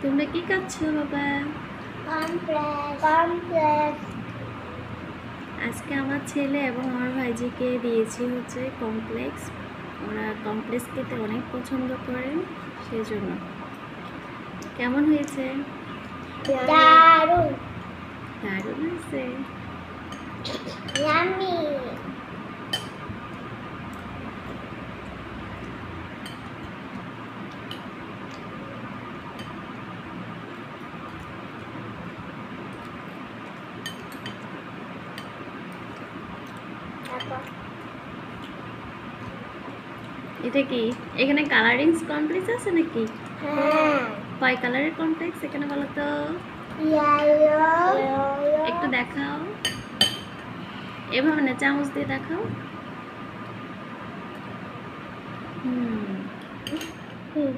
তোমরা কি খাচ্ছো বাবা? আজকে আমার ছেলে এবং আমার ভাইজিকে দিয়েছি হচ্ছে কমপ্লেক্স ওরা কমপ্লেক্স খেতে অনেক পছন্দ করেন সেই জন্য কেমন হয়েছে? দারুণ। হয়েছে। এটা কি? এখানে কালারিংস কমপ্লেক্স আছে নাকি? হ্যাঁ। কয় কালারের কমপ্লেক্স এখানে বলো তো একটু দেখাও। এভাবে না চামচ দিয়ে দেখাও। হুম।